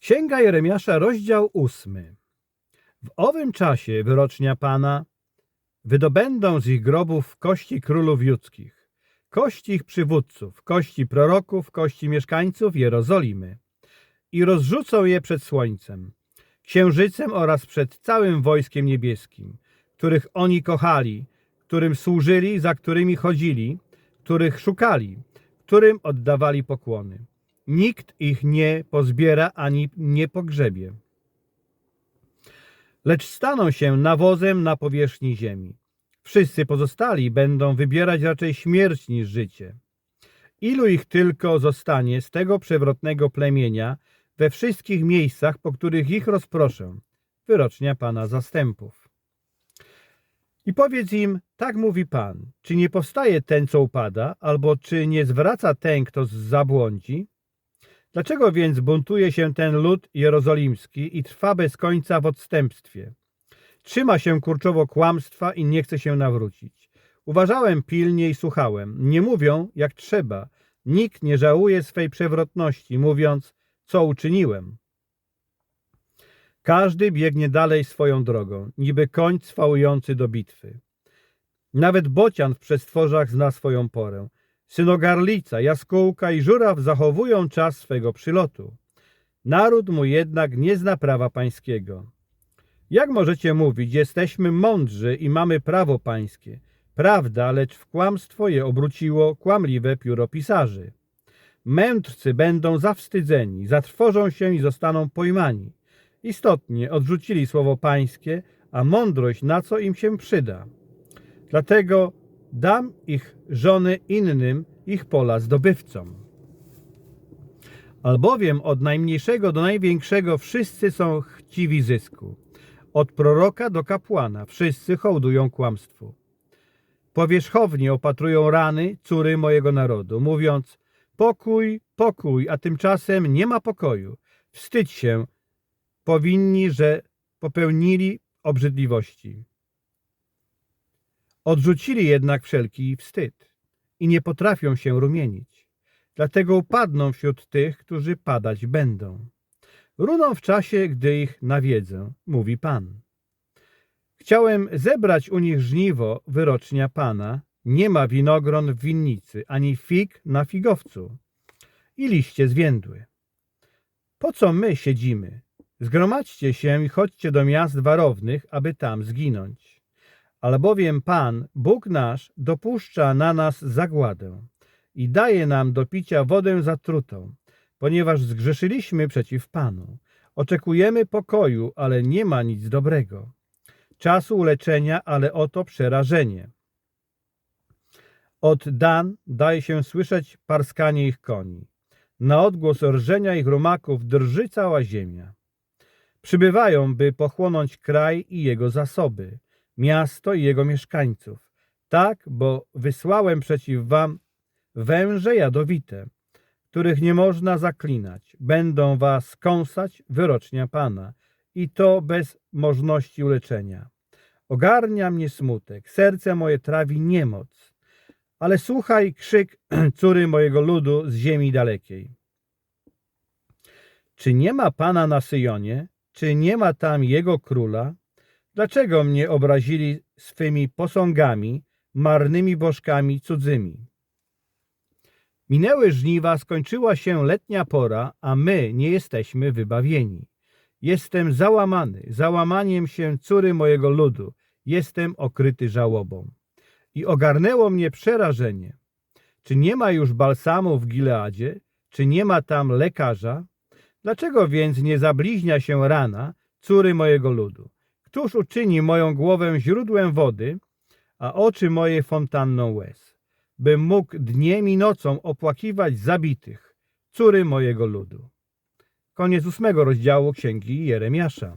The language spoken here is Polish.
Księga Jeremiasza, rozdział ósmy. W owym czasie wyrocznia Pana wydobędą z ich grobów kości królów judzkich, kości ich przywódców, kości proroków, kości mieszkańców Jerozolimy i rozrzucą je przed słońcem, księżycem oraz przed całym wojskiem niebieskim, których oni kochali, którym służyli, za którymi chodzili, których szukali, którym oddawali pokłony. Nikt ich nie pozbiera ani nie pogrzebie. Lecz staną się nawozem na powierzchni ziemi. Wszyscy pozostali będą wybierać raczej śmierć niż życie. Ilu ich tylko zostanie z tego przewrotnego plemienia we wszystkich miejscach, po których ich rozproszę, wyrocznia Pana zastępów. I powiedz im, tak mówi Pan, czy nie powstaje ten, co upada, albo czy nie zwraca ten, kto zabłądzi? Dlaczego więc buntuje się ten lud jerozolimski i trwa bez końca w odstępstwie? Trzyma się kurczowo kłamstwa i nie chce się nawrócić. Uważałem pilnie i słuchałem. Nie mówią jak trzeba. Nikt nie żałuje swej przewrotności, mówiąc, co uczyniłem. Każdy biegnie dalej swoją drogą, niby koń cwałujący do bitwy. Nawet bocian w przestworzach zna swoją porę. Synogarlica, jaskółka i żuraw zachowują czas swego przylotu. Naród mu jednak nie zna prawa pańskiego. Jak możecie mówić, jesteśmy mądrzy i mamy prawo pańskie? Prawda, lecz w kłamstwo je obróciło kłamliwe pióro pisarzy. Mędrcy będą zawstydzeni, zatrwożą się i zostaną pojmani. Istotnie odrzucili słowo pańskie, a mądrość na co im się przyda. Dlatego dam ich żony innym, ich pola zdobywcom. Albowiem od najmniejszego do największego wszyscy są chciwi zysku. Od proroka do kapłana wszyscy hołdują kłamstwu. Powierzchownie opatrują rany córy mojego narodu, mówiąc pokój, pokój, a tymczasem nie ma pokoju. Wstydź się, powinni, że popełnili obrzydliwości. Odrzucili jednak wszelki wstyd i nie potrafią się rumienić. Dlatego upadną wśród tych, którzy padać będą. Runą w czasie, gdy ich nawiedzę, mówi Pan. Chciałem zebrać u nich żniwo wyrocznia Pana. Nie ma winogron w winnicy, ani fig na figowcu. I liście zwiędły. Po co my siedzimy? Zgromadźcie się i chodźcie do miast warownych, aby tam zginąć. Albowiem Pan, Bóg nasz, dopuszcza na nas zagładę i daje nam do picia wodę zatrutą, ponieważ zgrzeszyliśmy przeciw Panu. Oczekujemy pokoju, ale nie ma nic dobrego. Czasu uleczenia, ale oto przerażenie. Od Dan daje się słyszeć parskanie ich koni. Na odgłos rżenia ich rumaków drży cała ziemia. Przybywają, by pochłonąć kraj i jego zasoby, miasto i jego mieszkańców. Tak, bo wysłałem przeciw wam węże jadowite, których nie można zaklinać. Będą was kąsać wyrocznia Pana i to bez możności uleczenia. Ogarnia mnie smutek, serce moje trawi niemoc, ale słuchaj krzyk córy mojego ludu z ziemi dalekiej. Czy nie ma Pana na Syjonie? Czy nie ma tam Jego Króla? Dlaczego mnie obrazili swymi posągami, marnymi bożkami cudzymi? Minęły żniwa, skończyła się letnia pora, a my nie jesteśmy wybawieni. Jestem załamany, załamaniem się córy mojego ludu, jestem okryty żałobą. I ogarnęło mnie przerażenie. Czy nie ma już balsamu w Gileadzie? Czy nie ma tam lekarza? Dlaczego więc nie zabliźnia się rana córy mojego ludu? Któż uczyni moją głowę źródłem wody, a oczy moje fontanną łez? Bym mógł dniem i nocą opłakiwać zabitych, córy mojego ludu. Koniec ósmego rozdziału Księgi Jeremiasza.